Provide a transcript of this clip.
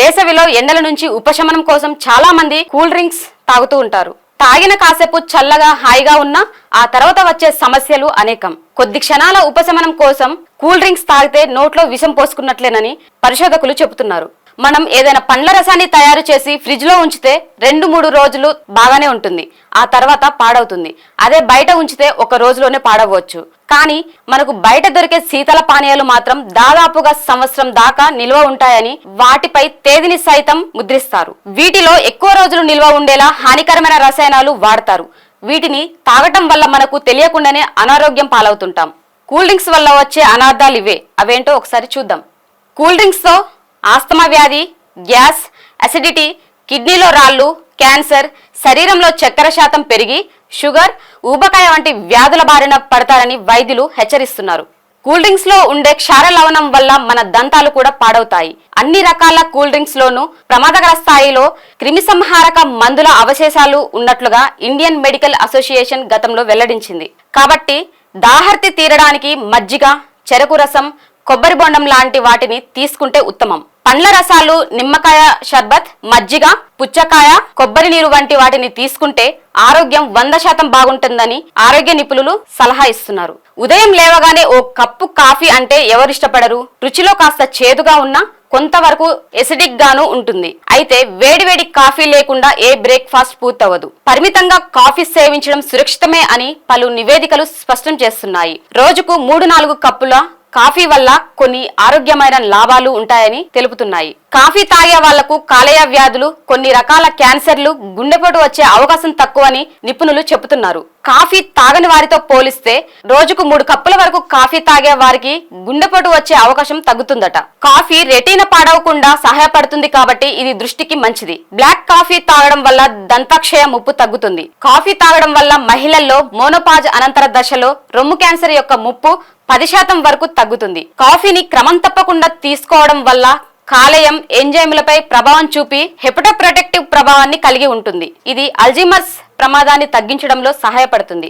వేసవిలో ఎండల నుంచి ఉపశమనం కోసం చాలా మంది కూల్ డ్రింక్స్ తాగుతూ ఉంటారు. తాగిన కాసేపు చల్లగా హాయిగా ఉన్నా ఆ తర్వాత వచ్చే సమస్యలు అనేకం. కొద్ది క్షణాల ఉపశమనం కోసం కూల్ డ్రింక్స్ తాగితే నోట్లో విషం పోసుకున్నట్లేనని పరిశోధకులు చెబుతున్నారు. మనం ఏదైనా పండ్ల రసాన్ని తయారు చేసి ఫ్రిడ్జ్లో ఉంచితే రెండు మూడు రోజులు బాగానే ఉంటుంది. ఆ తర్వాత పాడవుతుంది. అదే బయట ఉంచితే ఒక రోజులోనే పాడవచ్చు. కానీ మనకు బయట దొరికే శీతల పానీయాలు మాత్రం దాదాపుగా సంవత్సరం దాకా నిల్వ ఉంటాయని వాటిపై తేదీని సైతం ముద్రిస్తారు. వీటిలో ఎక్కువ రోజులు నిల్వ ఉండేలా హానికరమైన రసాయనాలు వాడతారు. వీటిని తాగటం వల్ల మనకు తెలియకుండానే అనారోగ్యం పాలవుతుంటాం. కూల్ డ్రింక్స్ వల్ల వచ్చే అనార్థాలు ఇవే. అవేంటో ఒకసారి చూద్దాం. కూల్ డ్రింక్స్తో ఆస్తమా వ్యాధి గ్యాస్ అసిడిటీ కిడ్నీలో రాళ్ళు క్యాన్సర్ శరీరంలో చక్కెర శాతం పెరిగి షుగర్ ఊబకాయ వంటి వ్యాధుల బారిన పడతారని వైద్యులు హెచ్చరిస్తున్నారు. కూల్ డ్రింక్స్లో ఉండే క్షార లవణం వల్ల మన దంతాలు కూడా పాడవుతాయి. అన్ని రకాల కూల్ డ్రింక్స్ లోనూ ప్రమాదకర స్థాయిలో క్రిమిసంహారక మందుల అవశేషాలు ఉన్నట్లుగా ఇండియన్ మెడికల్ అసోసియేషన్ గతంలో వెల్లడించింది. కాబట్టి దాహర్తి తీరడానికి మజ్జిగ చెరకు రసం కొబ్బరి బొండం లాంటి వాటిని తీసుకుంటే ఉత్తమం. పండ్ల రసాలు నిమ్మకాయ షర్బత్ మజ్జిగ పుచ్చకాయ కొబ్బరి నీరు వంటి వాటిని తీసుకుంటే ఆరోగ్యం వంద శాతం బాగుంటుందని ఆరోగ్య నిపుణులు సలహా ఇస్తున్నారు. ఉదయం లేవగానే ఓ కప్పు కాఫీ అంటే ఎవరు ఇష్టపడరు రుచిలో కాస్త చేదుగా ఉన్నా కొంతవరకు ఎసిడిక్ గాను ఉంటుంది. అయితే వేడివేడి కాఫీ లేకుండా ఏ బ్రేక్ఫాస్ట్ పూర్తవదు పరిమితంగా కాఫీ సేవించడం సురక్షితమే అని పలు నివేదికలు స్పష్టం చేస్తున్నాయి. రోజుకు మూడు నాలుగు కప్పుల కాఫీ వల్ల కొన్ని ఆరోగ్యమైన లాభాలు ఉంటాయని తెలుపుతున్నాయి. కాఫీ తాగే వాళ్ళకు కాలేయ వ్యాధులు కొన్ని రకాల క్యాన్సర్లు గుండెపోటు వచ్చే అవకాశం తక్కువని నిపుణులు చెబుతున్నారు. కాఫీ తాగని వారితో పోలిస్తే రోజుకు మూడు కప్పుల వరకు కాఫీ తాగే వారికి గుండెపోటు వచ్చే అవకాశం తగ్గుతుందట. కాఫీ రెటీన పాడవకుండా సహాయపడుతుంది కాబట్టి ఇది దృష్టికి మంచిది. బ్లాక్ కాఫీ తాగడం వల్ల దంతాక్షయ ముప్పు తగ్గుతుంది. కాఫీ తాగడం వల్ల మహిళల్లో మోనోపాజ్ అనంతర దశలో రొమ్ము క్యాన్సర్ యొక్క ముప్పు పది శాతం వరకు తగ్గుతుంది. కాఫీని క్రమం తప్పకుండా తీసుకోవడం వల్ల కాలేయం ఎంజైములపై ప్రభావం చూపి హెపటోప్రొటెక్టివ్ ప్రభావాన్ని కలిగి ఉంటుంది. ఇది అల్జీమర్స్ ప్రమాదాన్ని తగ్గించడంలో సహాయపడుతుంది.